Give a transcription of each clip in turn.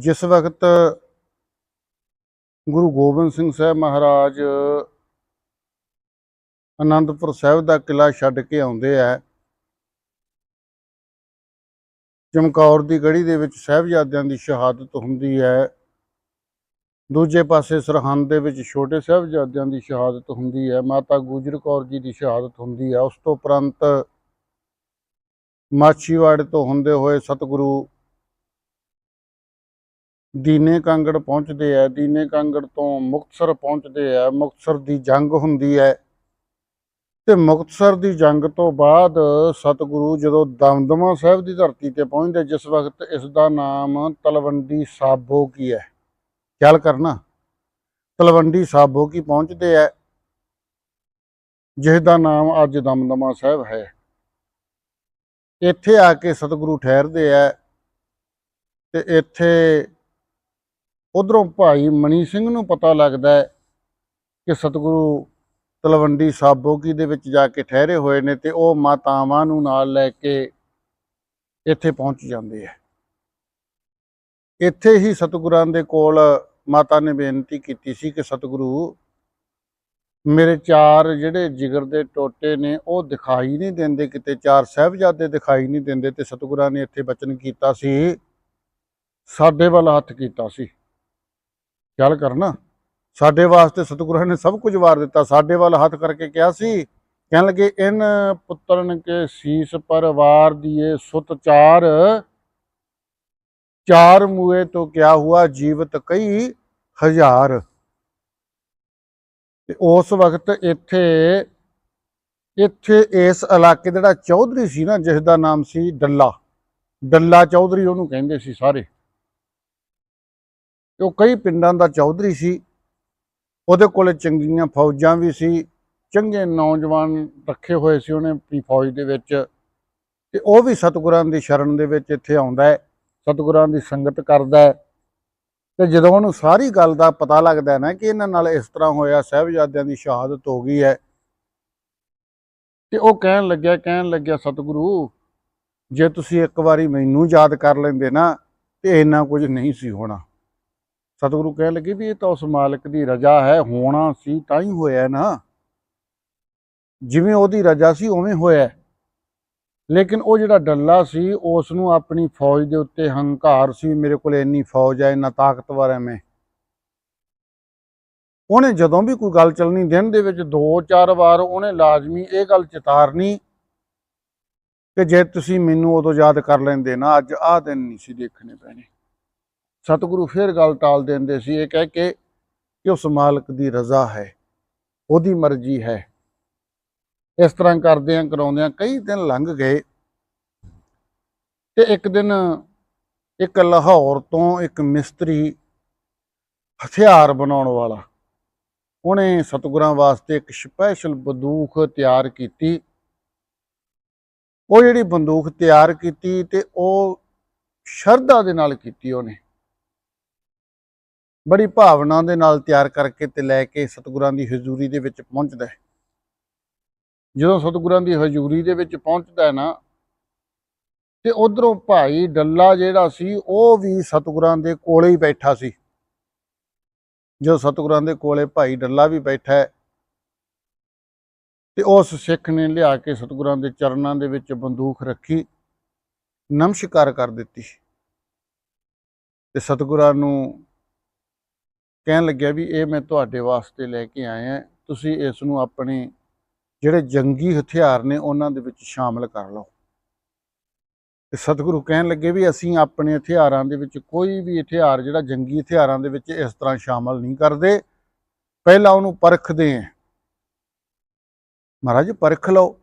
ਜਿਸ ਵਕਤ ਗੁਰੂ ਗੋਬਿੰਦ ਸਿੰਘ ਸਾਹਿਬ ਮਹਾਰਾਜ ਅਨੰਦਪੁਰ ਸਾਹਿਬ ਦਾ ਕਿਲਾ ਛੱਡ ਕੇ ਆਉਂਦੇ ਆ, ਚਮਕੌਰ ਦੀ ਗੜੀ ਦੇ ਵਿੱਚ ਸਾਹਿਬਜ਼ਾਦਿਆਂ ਦੀ ਸ਼ਹਾਦਤ ਹੁੰਦੀ ਹੈ। ਦੂਜੇ ਪਾਸੇ ਸਰਹੰਦ ਦੇ ਵਿੱਚ ਛੋਟੇ ਸਾਹਿਬਜ਼ਾਦਿਆਂ ਦੀ ਸ਼ਹਾਦਤ ਹੁੰਦੀ ਹੈ, ਮਾਤਾ ਗੁਜਰ ਕੌਰ ਜੀ ਦੀ ਸ਼ਹਾਦਤ ਹੁੰਦੀ ਹੈ। ਉਸ ਤੋਂ ਉਪਰੰਤ ਮਾਛੀਵਾੜੇ ਤੋਂ ਹੁੰਦੇ ਹੋਏ ਸਤਿਗੁਰੂ ਦੀਨੇ ਕਾਂਗੜ ਪਹੁੰਚਦੇ ਆ, ਦੀਨੇ ਕਾਂਗੜ ਤੋਂ ਮੁਕਤਸਰ ਪਹੁੰਚਦੇ ਆ, ਮੁਕਤਸਰ ਦੀ ਜੰਗ ਹੁੰਦੀ ਹੈ। ਤੇ ਮੁਕਤਸਰ ਦੀ ਜੰਗ ਤੋਂ ਬਾਅਦ ਸਤਿਗੁਰੂ ਜਦੋਂ ਦਮਦਮਾ ਸਾਹਿਬ ਦੀ ਧਰਤੀ ਤੇ ਪਹੁੰਚਦੇ, ਜਿਸ ਵਕਤ ਇਸ ਦਾ ਨਾਮ ਤਲਵੰਡੀ ਸਾਬੋ ਕੀ ਹੈ? ਖਿਆਲ ਕਰਨਾ। ਤਲਵੰਡੀ ਸਾਬੋ ਕੀ ਪਹੁੰਚਦੇ ਆ? ਜਿਸ ਦਾ ਨਾਮ ਅੱਜ ਦਮਦਮਾ ਸਾਹਿਬ ਹੈ। ਇੱਥੇ ਆ ਕੇ ਸਤਿਗੁਰੂ ਠਹਿਰਦੇ ਆ ਤੇ ਇੱਥੇ ਉਧਰੋਂ ਭਾਈ ਮਣੀ ਸਿੰਘ ਨੂੰ ਪਤਾ ਲੱਗਦਾ ਹੈ ਕਿ ਸਤਿਗੁਰੂ ਤਲਵੰਡੀ ਸਾਬੋਕੀ ਦੇ ਵਿੱਚ ਜਾ ਕੇ ਠਹਿਰੇ ਹੋਏ ਨੇ ਤੇ ਉਹ ਮਾਤਾਵਾਂ ਨੂੰ ਨਾਲ ਲੈ ਕੇ ਇੱਥੇ ਪਹੁੰਚ ਜਾਂਦੇ ਆ ਇੱਥੇ ਹੀ ਸਤਿਗੁਰਾਂ ਦੇ ਕੋਲ ਮਾਤਾ ਨੇ ਬੇਨਤੀ ਕੀਤੀ ਸੀ ਕਿ ਸਤਿਗੁਰੂ, ਮੇਰੇ ਚਾਰ ਜਿਹੜੇ ਜਿਗਰ ਦੇ ਟੋਟੇ ਨੇ, ਉਹ ਦਿਖਾਈ ਨਹੀਂ ਦਿੰਦੇ ਕਿਤੇ, ਚਾਰ ਸਾਹਿਬਜ਼ਾਦੇ ਦਿਖਾਈ ਨਹੀਂ ਦਿੰਦੇ ਤੇ ਸਤਿਗੁਰਾਂ ਨੇ ਇੱਥੇ ਬਚਨ ਕੀਤਾ ਸੀ, ਸਾਡੇ ਵੱਲ ਹੱਥ ਕੀਤਾ ਸੀ। ਗੱਲ ਕਰਨਾ। ਸਾਡੇ ਵਾਸਤੇ ਸਤਿਗੁਰਾਂ ਨੇ ਸਭ ਕੁਝ ਵਾਰ ਦਿੱਤਾ। ਸਾਡੇ ਵੱਲ ਹੱਥ ਕਰਕੇ ਕਿਹਾ ਸੀ, ਕਹਿਣ ਲੱਗੇ, ਇਨ ਪੁੱਤਰਨ ਕੇ ਸੀਸ ਪਰਵਾਰ ਦੀਏ ਸੁਤ ਚਾਰ। ਚਾਰ ਮੂਏ ਤੋਂ ਕਿਆ ਹੁਆ ਜੀਵਤ ਕਈ ਹਜ਼ਾਰ। ਤੇ ਉਸ ਵਕਤ ਇੱਥੇ ਇੱਥੇ ਇਸ ਇਲਾਕੇ ਦਾ ਜਿਹੜਾ ਚੌਧਰੀ ਸੀ ਨਾ, ਜਿਸ ਦਾ ਨਾਮ ਸੀ ਡੱਲਾ। ਡੱਲਾ ਚੌਧਰੀ ਉਹਨੂੰ ਕਹਿੰਦੇ ਸੀ ਸਾਰੇ। ਤੇ ਉਹ ਕਈ ਪਿੰਡਾਂ ਦਾ ਚੌਧਰੀ ਸੀ। ਉਹਦੇ ਕੋਲੇ ਚੰਗੀਆਂ ਫੌਜਾਂ ਵੀ ਸੀ। ਚੰਗੇ ਨੌਜਵਾਨ ਰੱਖੇ ਹੋਏ ਸੀ ਉਹਨੇ ਆਪਣੀ ਫੌਜ ਦੇ ਵਿੱਚ। ਤੇ ਉਹ ਵੀ ਸਤਿਗੁਰਾਂ ਦੀ ਸ਼ਰਨ ਦੇ ਵਿੱਚ ਇੱਥੇ ਆਉਂਦਾ ਹੈ। ਸਤਿਗੁਰਾਂ ਦੀ ਸੰਗਤ ਕਰਦਾ ਹੈ। ਤੇ ਜਦੋਂ ਉਹਨੂੰ ਸਾਰੀ ਗੱਲ ਦਾ ਪਤਾ ਲੱਗਦਾ ਨਾ ਕਿ ਇਹਨਾਂ ਨਾਲ ਇਸ ਤਰ੍ਹਾਂ ਹੋਇਆ, ਸਾਹਿਬਜ਼ਾਦਿਆਂ ਦੀ ਸ਼ਹਾਦਤ ਹੋ ਗਈ ਹੈ। ਤੇ ਉਹ ਕਹਿਣ ਲੱਗਿਆ ਕਹਿਣ ਲੱਗਿਆ, ਸਤਿਗੁਰੂ, ਜੇ ਤੁਸੀਂ ਇੱਕ ਵਾਰੀ ਮੈਨੂੰ ਯਾਦ ਕਰ ਲੈਂਦੇ ਨਾ, ਤੇ ਇੰਨਾ ਕੁਝ ਨਹੀਂ ਸੀ ਹੋਣਾ। ਸਤਿਗੁਰੂ ਕਹਿਣ ਲੱਗੇ ਵੀ ਇਹ ਤਾਂ ਉਸ ਮਾਲਕ ਦੀ ਰਜ਼ਾ ਹੈ, ਹੋਣਾ ਸੀ, ਤਾਂ ਹੀ ਹੋਇਆ ਨਾ। ਜਿਵੇਂ ਉਹਦੀ ਰਜ਼ਾ ਸੀ, ਉਵੇਂ ਹੋਇਆ। ਲੇਕਿਨ ਉਹ ਜਿਹੜਾ ਡੱਲਾ ਸੀ ਉਸ ਨੂੰ ਆਪਣੀ ਫੌਜ ਦੇ ਉੱਤੇ ਹੰਕਾਰ ਸੀ, ਮੇਰੇ ਕੋਲ ਇੰਨੀ ਫੌਜ ਹੈ, ਇੰਨਾ ਤਾਕਤਵਰ ਹੈ ਮੈਂ। ਉਹਨੇ ਜਦੋਂ ਵੀ ਕੋਈ ਗੱਲ ਚੱਲਣੀ, ਦਿਨ ਦੇ ਵਿੱਚ ਦੋ, ਚਾਰ ਵਾਰ ਉਹਨੇ ਲਾਜ਼ਮੀ ਇਹ ਗੱਲ ਚਿਤਾਰਨੀ ਕਿ ਜੇ ਤੁਸੀਂ ਮੈਨੂੰ ਉਦੋਂ ਯਾਦ ਕਰ ਲੈਂਦੇ ਨਾ, ਅੱਜ ਆਹ ਦਿਨ ਨਹੀਂ ਸੀ ਦੇਖਣੇ ਪੈਣੇ। ਸਤਿਗੁਰੂ ਫਿਰ ਗੱਲ ਟਾਲ ਦਿੰਦੇ ਸੀ, ਇਹ ਕਹਿ ਕੇ ਕਿ ਉਸ ਮਾਲਕ ਦੀ ਰਜ਼ਾ ਹੈ, ਉਹਦੀ ਮਰਜ਼ੀ ਹੈ। ਇਸ ਤਰ੍ਹਾਂ ਕਰਦਿਆਂ ਕਰਾਉਂਦਿਆਂ ਕਈ ਦਿਨ ਲੰਘ ਗਏ ਤੇ ਇੱਕ ਦਿਨ ਇੱਕ ਲਾਹੌਰ ਤੋਂ ਇੱਕ ਮਿਸਤਰੀ ਹਥਿਆਰ ਬਣਾਉਣ ਵਾਲਾ, ਉਹਨੇ ਸਤਿਗੁਰਾਂ ਵਾਸਤੇ ਇੱਕ ਸਪੈਸ਼ਲ ਬੰਦੂਕ ਤਿਆਰ ਕੀਤੀ। ਉਹ ਜਿਹੜੀ ਬੰਦੂਕ ਤਿਆਰ ਕੀਤੀ ਤੇ ਉਹ ਸ਼ਰਧਾ ਦੇ ਨਾਲ ਕੀਤੀ ਉਹਨੇ। ਬੜੀ ਭਾਵਨਾ ਦੇ ਨਾਲ ਤਿਆਰ ਕਰਕੇ ਤੇ ਲੈ ਕੇ ਸਤਿਗੁਰਾਂ ਦੀ ਹਜ਼ੂਰੀ ਦੇ ਵਿੱਚ ਪਹੁੰਚਦਾ ਹੈ। ਜਦੋਂ ਸਤਿਗੁਰਾਂ ਦੀ ਹਜ਼ੂਰੀ ਦੇ ਵਿੱਚ ਪਹੁੰਚਦਾ ਹੈ ਨਾ, ਤੇ ਉਧਰੋਂ ਭਾਈ ਡੱਲਾ ਜਿਹੜਾ ਸੀ, ਉਹ ਵੀ ਸਤਿਗੁਰਾਂ ਦੇ ਕੋਲੇ ਹੀ ਬੈਠਾ ਸੀ। ਜਦੋਂ ਸਤਿਗੁਰਾਂ ਦੇ ਕੋਲੇ ਭਾਈ ਡੱਲਾ ਵੀ ਬੈਠਾ ਹੈ, ਤੇ ਉਸ ਸਿੱਖ ਨੇ ਲਿਆ ਕੇ ਸਤਿਗੁਰਾਂ ਦੇ ਚਰਨਾਂ ਦੇ ਵਿੱਚ ਬੰਦੂਕ ਰੱਖੀ, ਨਮਸਕਾਰ ਕਰ ਦਿੱਤੀ। ਤੇ ਸਤਿਗੁਰਾਂ ਨੂੰ ਕਹਿਣ ਲੱਗਿਆ ਵੀ ਇਹ ਮੈਂ ਤੁਹਾਡੇ ਵਾਸਤੇ ਲੈ ਕੇ ਆਇਆ ਤੁਸੀਂ ਇਸ ਨੂੰ ਆਪਣੇ ਜਿਹੜੇ ਜੰਗੀ ਹਥਿਆਰ ਨੇ ਉਹਨਾਂ ਦੇ ਵਿੱਚ ਸ਼ਾਮਲ ਕਰ ਲਓ। ਤੇ ਸਤਿਗੁਰੂ ਕਹਿਣ ਲੱਗੇ ਵੀ ਅਸੀਂ ਆਪਣੇ ਹਥਿਆਰਾਂ ਦੇ ਵਿੱਚ ਕੋਈ ਵੀ ਹਥਿਆਰ, ਜਿਹੜਾ ਜੰਗੀ ਹਥਿਆਰਾਂ ਦੇ ਵਿੱਚ ਇਸ ਤਰ੍ਹਾਂ ਸ਼ਾਮਲ ਨਹੀਂ ਕਰਦੇ, ਪਹਿਲਾਂ ਉਹਨੂੰ ਪਰਖਦੇ ਆਂ। ਮਹਾਰਾਜ, ਪਰਖ ਲਓ।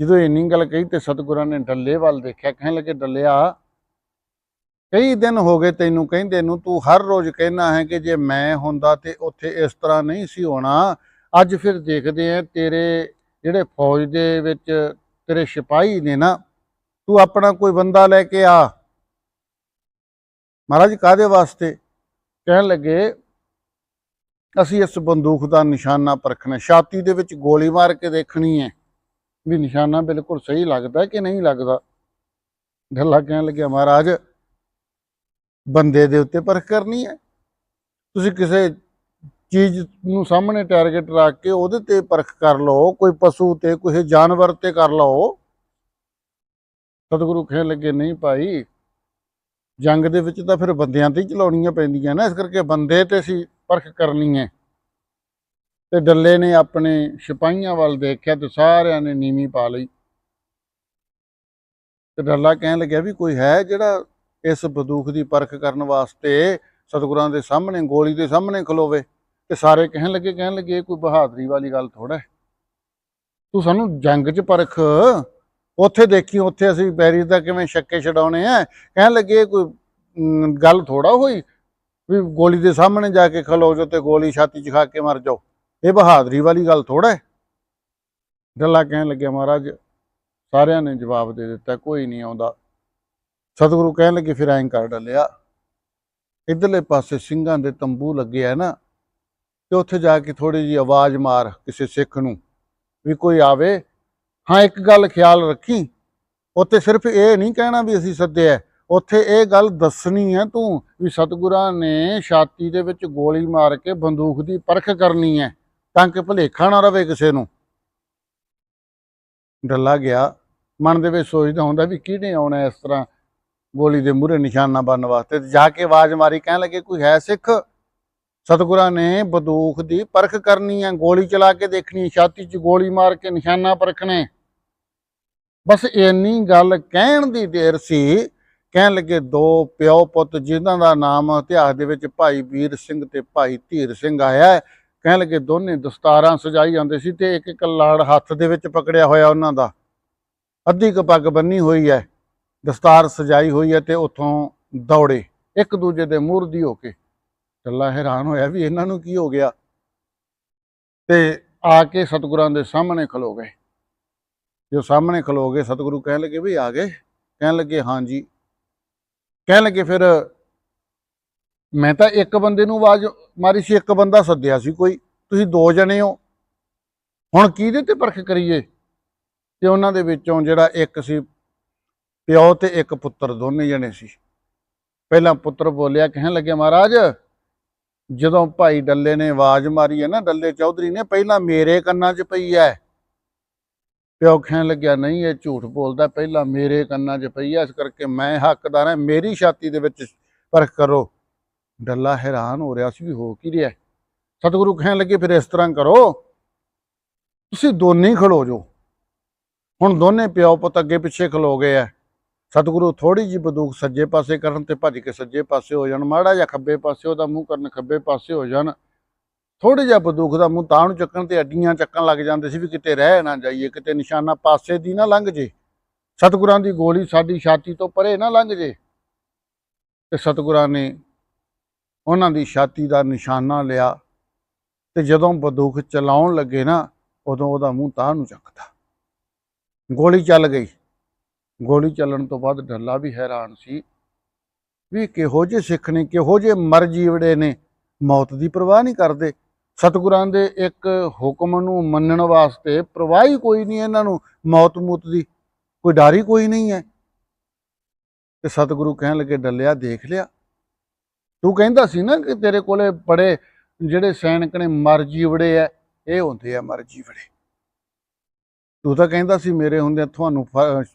ਜਦੋਂ ਇੰਨੀ ਗੱਲ ਕਹੀ ਤੇ ਸਤਿਗੁਰਾਂ ਨੇ ਡੱਲੇ ਵੱਲ ਦੇਖਿਆ, ਕਹਿਣ ਲੱਗੇ, ਡੱਲਿਆ ਕਈ ਦਿਨ ਹੋ ਗਏ ਤੈਨੂੰ ਕਹਿੰਦੇ ਨੂੰ, ਤੂੰ ਹਰ ਰੋਜ਼ ਕਹਿਣਾ ਹੈ ਕਿ ਜੇ ਮੈਂ ਹੁੰਦਾ ਤੇ ਉੱਥੇ ਇਸ ਤਰ੍ਹਾਂ ਨਹੀਂ ਸੀ ਹੋਣਾ। ਅੱਜ ਫਿਰ ਦੇਖਦੇ ਆ ਤੇਰੇ ਜਿਹੜੇ ਫੌਜ ਦੇ ਵਿੱਚ ਤੇਰੇ ਸਿਪਾਹੀ ਨੇ ਨਾ, ਤੂੰ ਆਪਣਾ ਕੋਈ ਬੰਦਾ ਲੈ ਕੇ ਆ। ਮਹਾਰਾਜ ਕਾਦੇ ਵਾਸਤੇ? ਕਹਿਣ ਲੱਗੇ, ਅਸੀਂ ਇਸ ਬੰਦੂਕ ਦਾ ਨਿਸ਼ਾਨਾ ਪਰਖਣਾ, ਛਾਤੀ ਦੇ ਵਿੱਚ ਗੋਲੀ ਮਾਰ ਕੇ ਦੇਖਣੀ ਹੈ। ਵੀ ਨਿਸ਼ਾਨਾ ਬਿਲਕੁਲ ਸਹੀ ਲੱਗਦਾ ਕਿ ਨਹੀਂ ਲੱਗਦਾ? ਢੱਲਾ ਕਹਿਣ ਲੱਗਿਆ ਮਹਾਰਾਜ ਬੰਦੇ ਦੇ ਉੱਤੇ ਪਰਖ ਕਰਨੀ ਹੈ। ਤੁਸੀਂ ਕਿਸੇ ਚੀਜ਼ ਨੂੰ ਸਾਹਮਣੇ ਟਾਰਗੇਟ ਰੱਖ ਕੇ ਉਹਦੇ ਤੇ ਪਰਖ ਕਰ ਲਓ, ਕੋਈ ਪਸ਼ੂ ਤੇ, ਕੋਈ ਜਾਨਵਰ ਤੇ ਕਰ ਲਓ। ਸਤਿਗੁਰੂ ਕਹਿਣ ਲੱਗੇ ਨਹੀਂ ਭਾਈ। ਜੰਗ ਦੇ ਵਿੱਚ ਤਾਂ ਫਿਰ ਬੰਦਿਆਂ ਤੇ ਹੀ ਚਲਾਉਣੀਆਂ ਪੈਂਦੀਆਂ ਨਾ, ਇਸ ਕਰਕੇ ਬੰਦੇ ਤੇ ਸੀ ਪਰਖ ਕਰਨੀ ਹੈ। ਤੇ ਡੱਲੇ ਨੇ ਆਪਣੇ ਸਿਪਾਹੀਆਂ ਵੱਲ ਦੇਖਿਆ ਤੇ ਸਾਰਿਆਂ ਨੇ ਨੀਵੀਂ ਪਾ ਲਈ। ਤੇ ਡੱਲਾ ਕਹਿਣ ਲੱਗਿਆ ਵੀ ਕੋਈ ਹੈ ਜਿਹੜਾ ਇਸ ਬੰਦੂਕ ਦੀ ਪਰਖ ਕਰਨ ਵਾਸਤੇ ਸਤਿਗੁਰਾਂ ਦੇ ਸਾਹਮਣੇ, ਗੋਲੀ ਦੇ ਸਾਹਮਣੇ ਖਲੋਵੇ ਤੇ ਸਾਰੇ ਕਹਿਣ ਲੱਗੇ ਕਹਿਣ ਲੱਗੇ, ਇਹ ਕੋਈ ਬਹਾਦਰੀ ਵਾਲੀ ਗੱਲ ਥੋੜਾ ਹੈ। ਤੂੰ ਸਾਨੂੰ ਜੰਗ 'ਚ ਪਰਖ। ਉੱਥੇ ਦੇਖੀ, ਉੱਥੇ ਅਸੀਂ ਬੈਰੀ ਦਾ ਕਿਵੇਂ ਛੱਕੇ ਛਡਾਉਣੇ ਆ। ਕਹਿਣ ਲੱਗੇ ਕੋਈ ਗੱਲ ਥੋੜਾ ਹੋਈ ਵੀ ਗੋਲੀ ਦੇ ਸਾਹਮਣੇ ਜਾ ਕੇ ਖਲੋ ਜੋ ਤੇ ਗੋਲੀ ਛਾਤੀ 'ਚ ਖਾ ਕੇ ਮਰ ਜਾਓ। ਇਹ ਬਹਾਦਰੀ ਵਾਲੀ ਗੱਲ ਥੋੜਾ ਹੈ। ਡੱਲਾ ਕਹਿਣ ਲੱਗਿਆ ਮਹਾਰਾਜ, ਸਾਰਿਆਂ ਨੇ ਜਵਾਬ ਦੇ ਦਿੱਤਾ, ਕੋਈ ਨਹੀਂ ਆਉਂਦਾ। ਸਤਿਗੁਰੂ ਕਹਿਣ ਲੱਗੇ, ਫਿਰ ਐਂ ਕਰ ਡੱਲਿਆ, ਇਧਰਲੇ ਪਾਸੇ ਸਿੰਘਾਂ ਦੇ ਤੰਬੂ ਲੱਗੇ ਆ ਨਾ, ਤੇ ਉੱਥੇ ਜਾ ਕੇ ਥੋੜੀ ਜੀ ਆਵਾਜ਼ ਮਾਰ ਕਿਸੇ ਸਿੱਖ ਨੂੰ ਵੀ ਕੋਈ ਆਵੇ। ਹਾਂ, ਇੱਕ ਗੱਲ ਖਿਆਲ ਰੱਖੀ, ਉੱਥੇ ਸਿਰਫ ਇਹ ਨਹੀਂ ਕਹਿਣਾ ਵੀ ਅਸੀਂ ਸੱਦਿਆ ਉੱਥੇ ਇਹ ਗੱਲ ਦੱਸਣੀ ਹੈ ਤੂੰ ਵੀ ਸਤਿਗੁਰਾਂ ਨੇ ਛਾਤੀ ਦੇ ਵਿੱਚ ਗੋਲੀ ਮਾਰ ਕੇ ਬੰਦੂਕ ਦੀ ਪਰਖ ਕਰਨੀ ਹੈ ਤਾਂ ਕਿ ਭੁਲੇਖਾ ਨਾ ਰਵੇ ਕਿਸੇ ਨੂੰ। ਡੱਲਾ ਗਿਆ, ਮਨ ਦੇ ਵਿੱਚ ਸੋਚਦਾ ਹੁੰਦਾ ਵੀ ਕਿਹਨੇ ਆਉਣਾ ਇਸ ਤਰ੍ਹਾਂ ਗੋਲੀ ਦੇ ਮੂਹਰੇ ਨਿਸ਼ਾਨਾ ਬਣਨ ਵਾਸਤੇ ਤੇ ਜਾ ਕੇ ਆਵਾਜ਼ ਮਾਰੀ, ਕਹਿਣ ਲੱਗੇ, ਕੋਈ ਹੈ ਸਿੱਖ? ਸਤਿਗੁਰਾਂ ਨੇ ਬੰਦੂਕ ਦੀ ਪਰਖ ਕਰਨੀ ਹੈ, ਗੋਲੀ ਚਲਾ ਕੇ ਦੇਖਣੀ ਛਾਤੀ 'ਚ ਗੋਲੀ ਮਾਰ ਕੇ ਨਿਸ਼ਾਨਾ ਪਰਖਣੇ ਬਸ ਇੰਨੀ ਗੱਲ ਕਹਿਣ ਦੀ ਦੇਰ ਸੀ, ਕਹਿਣ ਲੱਗੇ, ਦੋ ਪਿਓ ਪੁੱਤ ਜਿਨ੍ਹਾਂ ਦਾ ਨਾਮ ਇਤਿਹਾਸ ਦੇ ਵਿੱਚ ਭਾਈ ਵੀਰ ਸਿੰਘ ਤੇ ਭਾਈ ਧੀਰ ਸਿੰਘ ਆਇਆ ਕਹਿਣ ਲੱਗੇ, ਦੋਨੇ ਦਸਤਾਰਾਂ ਸਜਾਈ ਜਾਂਦੇ ਸੀ ਤੇ ਇੱਕ ਇੱਕ ਲੜ ਹੱਥ ਦੇ ਵਿੱਚ ਪਕੜਿਆ ਹੋਇਆ ਉਹਨਾਂ ਦਾ। ਅੱਧੀ ਕੁ ਪੱਗ ਬੰਨੀ ਹੋਈ ਹੈ। ਦਸਤਾਰ ਸਜਾਈ ਹੋਈ ਹੈ ਤੇ ਉੱਥੋਂ ਦੌੜੇ, ਇੱਕ ਦੂਜੇ ਦੇ ਮੂਰਦੀ ਹੋ ਕੇ। ਟੱਲਾ ਹੈਰਾਨ ਹੋਇਆ ਵੀ ਇਹਨਾਂ ਨੂੰ ਕੀ ਹੋ ਗਿਆ। ਤੇ ਆ ਕੇ ਸਤਿਗੁਰਾਂ ਦੇ ਸਾਹਮਣੇ ਖਲੋ ਗਏ। ਜੋ ਸਾਹਮਣੇ ਖਲੋ ਗਏ, ਸਤਿਗੁਰੂ ਕਹਿਣ ਲੱਗੇ ਵੀ ਆ ਗਏ? ਕਹਿਣ ਲੱਗੇ ਹਾਂਜੀ ਕਹਿਣ ਲੱਗੇ, ਫਿਰ ਮੈਂ ਤਾਂ ਇੱਕ ਬੰਦੇ ਨੂੰ ਆਵਾਜ਼ ਮਾਰੀ ਸੀ, ਇੱਕ ਬੰਦਾ ਸੱਦਿਆ ਸੀ ਕੋਈ। ਤੁਸੀਂ ਦੋ ਜਣੇ ਹੋ। ਹੁਣ ਕਿਹਦੇ ਤੇ ਪਰਖ ਕਰੀਏ? ਤੇ ਉਹਨਾਂ ਦੇ ਵਿੱਚੋਂ ਜਿਹੜਾ ਇੱਕ ਸੀ ਪਿਓ ਤੇ ਇੱਕ ਪੁੱਤਰ ਦੋਨੇ ਜਣੇ ਸੀ। ਪਹਿਲਾਂ ਪੁੱਤਰ ਬੋਲਿਆ, ਕਹਿਣ ਲੱਗੇ, ਮਹਾਰਾਜ, ਜਦੋਂ ਭਾਈ ਡੱਲੇ ਨੇ ਆਵਾਜ਼ ਮਾਰੀ ਹੈ ਨਾ, ਡੱਲੇ ਚੌਧਰੀ ਨੇ, ਪਹਿਲਾਂ ਮੇਰੇ ਕੰਨਾਂ 'ਚ ਪਈ ਹੈ ਪਿਓ ਕਹਿਣ ਲੱਗਿਆ, ਨਹੀਂ, ਇਹ ਝੂਠ ਬੋਲਦਾ, ਪਹਿਲਾਂ ਮੇਰੇ ਕੰਨਾਂ 'ਚ ਪਈ ਹੈ ਇਸ ਕਰਕੇ ਮੈਂ ਹੱਕਦਾਰ ਹਾਂ, ਮੇਰੀ ਛਾਤੀ ਦੇ ਵਿੱਚ ਪਰਖ ਕਰੋ। ਡੱਲਾ ਹੈਰਾਨ ਹੋ ਰਿਹਾ ਸੀ ਵੀ ਹੋ ਕੀ ਰਿਹਾ। ਸਤਿਗੁਰੂ ਕਹਿਣ ਲੱਗੇ, ਫਿਰ ਇਸ ਤਰ੍ਹਾਂ ਕਰੋ, ਤੁਸੀਂ ਦੋਨੇ ਹੀ ਖਲੋ ਜੋ ਹੁਣ ਦੋਨੇ ਪਿਓ ਪੁੱਤ ਅੱਗੇ ਪਿੱਛੇ ਖਲੋ ਗਏ ਆ ਸਤਿਗੁਰੂ ਥੋੜੀ ਜੀ ਬੰਦੂਕ ਸੱਜੇ ਪਾਸੇ ਕਰਨ ਤੇ ਭੱਜ ਕੇ ਸੱਜੇ ਪਾਸੇ ਹੋ ਜਾਣ, ਮਾੜਾ ਜਿਹਾ ਖੱਬੇ ਪਾਸੇ ਉਹਦਾ ਮੂੰਹ ਕਰਨ ਖੱਬੇ ਪਾਸੇ ਹੋ ਜਾਣ ਥੋੜੇ ਜਿਹਾ ਬੰਦੂਕ ਦਾ ਮੂੰਹ ਤਾਂ ਨੂੰ ਚੱਕਣ ਤੇ ਅੱਡੀਆਂ ਚੱਕਣ ਲੱਗ ਜਾਂਦੇ ਸੀ ਵੀ ਕਿਤੇ ਰਹਿ ਨਾ ਜਾਈਏ, ਕਿਤੇ ਨਿਸ਼ਾਨਾ ਪਾਸੇ ਦੀ ਨਾ ਲੰਘ ਜੇ, ਸਤਿਗੁਰਾਂ ਦੀ ਗੋਲੀ ਸਾਡੀ ਛਾਤੀ ਤੋਂ ਪਰੇ ਨਾ ਲੰਘ ਜੇ। ਤੇ ਸਤਿਗੁਰਾਂ ਨੇ ਉਹਨਾਂ ਦੀ ਛਾਤੀ ਦਾ ਨਿਸ਼ਾਨਾ ਲਿਆ ਤੇ ਜਦੋਂ ਬੰਦੂਕ ਚਲਾਉਣ ਲੱਗੇ ਨਾ, ਉਦੋਂ ਉਹਦਾ ਮੂੰਹ ਤਾਂ ਨੂੰ ਚੱਕਦਾ। ਗੋਲੀ ਚੱਲ ਗਈ। ਗੋਲੀ ਚੱਲਣ ਤੋਂ ਬਾਅਦ ਡੱਲਾ ਵੀ ਹੈਰਾਨ ਸੀ ਵੀ ਕਿਹੋ ਜਿਹੇ ਸਿੱਖ ਨੇ, ਕਿਹੋ ਜਿਹੇ ਮਰ ਜੀਵੜੇ ਨੇ। ਮੌਤ ਦੀ ਪਰਵਾਹ ਨਹੀਂ ਕਰਦੇ। ਸਤਿਗੁਰਾਂ ਦੇ ਇੱਕ ਹੁਕਮ ਨੂੰ ਮੰਨਣ ਵਾਸਤੇ ਪਰਵਾਹ ਹੀ ਕੋਈ ਨਹੀਂ ਇਹਨਾਂ ਨੂੰ ਮੌਤ ਮੂਤ ਦੀ। ਕੋਈ ਡਾਰੀ ਕੋਈ ਨਹੀਂ ਹੈ। ਤੇ ਸਤਿਗੁਰੂ ਕਹਿਣ ਲੱਗੇ, ਡੱਲਿਆ, ਦੇਖ ਲਿਆ। ਤੂੰ ਕਹਿੰਦਾ ਸੀ ਨਾ ਕਿ ਤੇਰੇ ਕੋਲੇ ਬੜੇ ਜਿਹੜੇ ਸੈਨਿਕ ਨੇ, ਮਰ ਜੀਵੜੇ ਆ ਇਹ ਹੁੰਦੇ ਆ ਮਰ ਜੀਵੜੇ। ਤੂੰ ਤਾਂ ਕਹਿੰਦਾ ਸੀ ਮੇਰੇ ਹੁੰਦਿਆਂ ਤੁਹਾਨੂੰ ਫ-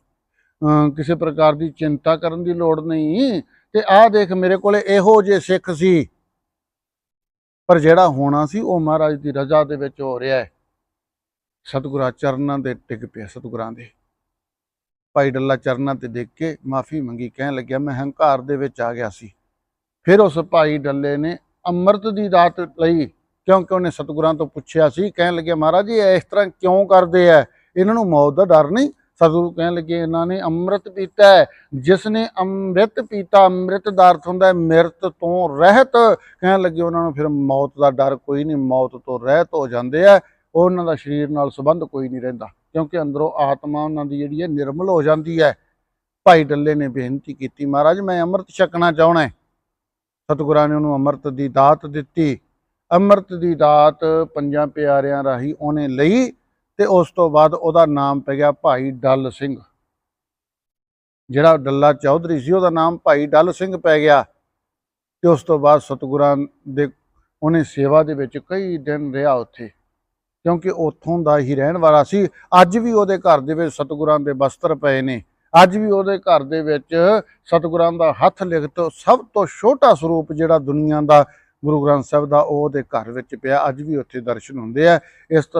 ਕਿਸੇ ਪ੍ਰਕਾਰ ਦੀ ਚਿੰਤਾ ਕਰਨ ਦੀ ਲੋੜ ਨਹੀਂ। ਤੇ ਆਹ ਦੇਖ ਮੇਰੇ ਕੋਲੇ ਇਹੋ ਜਿਹੇ ਸਿੱਖ ਸੀ। ਪਰ ਜਿਹੜਾ ਹੋਣਾ ਸੀ, ਉਹ ਮਹਾਰਾਜ ਦੀ ਰਜ਼ਾ ਦੇ ਵਿੱਚ ਹੋ ਰਿਹਾ ਹੈ। ਸਤਿਗੁਰਾਂ ਚਰਨਾਂ ਦੇ ਟਿਕ ਪਿਆ, ਸਤਿਗੁਰਾਂ ਦੇ। ਭਾਈ ਡੱਲਾ ਚਰਨਾਂ ਤੇ ਦੇਖ ਕੇ ਮਾਫੀ ਮੰਗੀ, ਕਹਿਣ ਲੱਗਿਆ, ਮੈਂ ਹੰਕਾਰ ਦੇ ਵਿੱਚ ਆ ਗਿਆ ਸੀ। ਫਿਰ ਉਸ ਭਾਈ ਡੱਲੇ ਨੇ ਅੰਮ੍ਰਿਤ ਦੀ ਦਾਤ ਲਈ, ਕਿਉਂਕਿ ਉਹਨੇ ਸਤਿਗੁਰਾਂ ਤੋਂ ਪੁੱਛਿਆ ਸੀ, ਕਹਿਣ ਲੱਗਿਆ, ਮਹਾਰਾਜ ਜੀ ਇਸ ਤਰ੍ਹਾਂ ਕਿਉਂ ਕਰਦੇ ਆ ਇਹਨਾਂ ਨੂੰ ਮੌਤ ਦਾ ਡਰ ਨਹੀਂ? ਸਤਿਗੁਰੂ ਕਹਿਣ ਲੱਗੇ, ਇਹਨਾਂ ਨੇ ਅੰਮ੍ਰਿਤ ਪੀਤਾ ਜਿਸ ਨੇ ਅੰਮ੍ਰਿਤ ਪੀਤਾ, ਅੰਮ੍ਰਿਤ ਦਾ ਅਰਥ ਹੁੰਦਾ ਹੈ ਮਿਰਤ ਤੋਂ ਰਹਿਤ। ਕਹਿਣ ਲੱਗੇ ਉਹਨਾਂ ਨੂੰ, ਫਿਰ ਮੌਤ ਦਾ ਡਰ ਕੋਈ ਨਹੀਂ, ਮੌਤ ਤੋਂ ਰਹਿਤ ਹੋ ਜਾਂਦੇ ਆ। ਉਹਨਾਂ ਦਾ ਸਰੀਰ ਨਾਲ ਸੰਬੰਧ ਕੋਈ ਨਹੀਂ ਰਹਿੰਦਾ, ਕਿਉਂਕਿ ਅੰਦਰੋਂ ਆਤਮਾ ਉਹਨਾਂ ਦੀ ਜਿਹੜੀ ਹੈ ਨਿਰਮਲ ਹੋ ਜਾਂਦੀ ਹੈ। ਭਾਈ ਡੱਲੇ ਨੇ ਬੇਨਤੀ ਕੀਤੀ, ਮਹਾਰਾਜ, ਮੈਂ ਅੰਮ੍ਰਿਤ ਛਕਣਾ ਚਾਹਣਾ ਸਤਿਗੁਰਾਂ ਨੇ ਉਹਨੂੰ ਅੰਮ੍ਰਿਤ ਦੀ ਦਾਤ ਦਿੱਤੀ। ਅੰਮ੍ਰਿਤ ਦੀ ਦਾਤ ਪੰਜਾਂ ਪਿਆਰਿਆਂ ਰਾਹੀਂ ਉਹਨੇ ਲਈ। ਤੇ ਉਸ ਤੋਂ ਬਾਅਦ ਉਹਦਾ ਨਾਮ ਪੈ ਗਿਆ ਭਾਈ ਡੱਲ ਸਿੰਘ। ਜਿਹੜਾ ਡੱਲਾ ਚੌਧਰੀ ਸੀ, ਉਹਦਾ ਨਾਮ ਭਾਈ ਡੱਲ ਸਿੰਘ ਪੈ ਗਿਆ। ਤੇ ਉਸ ਤੋਂ ਬਾਅਦ ਸਤਿਗੁਰਾਂ ਦੇ, ਉਹਨੇ ਸੇਵਾ ਦੇ ਵਿੱਚ ਕਈ ਦਿਨ ਰਿਹਾ ਉੱਥੇ, ਕਿਉਂਕਿ ਉੱਥੋਂ ਦਾ ਹੀ ਰਹਿਣ ਵਾਲਾ ਸੀ। ਅੱਜ ਵੀ ਉਹਦੇ ਘਰ ਦੇ ਵਿੱਚ ਸਤਿਗੁਰਾਂ ਦੇ ਬਸਤਰ ਪਏ ਨੇ। ਅੱਜ ਵੀ ਉਹਦੇ ਘਰ ਦੇ ਵਿੱਚ ਸਤਿਗੁਰਾਂ ਦਾ ਹੱਥ ਲਿਖਤ ਸਭ ਤੋਂ ਛੋਟਾ ਸਰੂਪ ਜਿਹੜਾ ਦੁਨੀਆ ਦਾ, ਗੁਰੂ ਗ੍ਰੰਥ ਸਾਹਿਬ ਦਾ, ਉਹ ਉਹਦੇ ਘਰ ਵਿੱਚ ਪਿਆ। ਅੱਜ ਵੀ ਉੱਥੇ ਦਰਸ਼ਨ ਹੁੰਦੇ ਆ। ਇਸ ਤਰ੍ਹਾਂ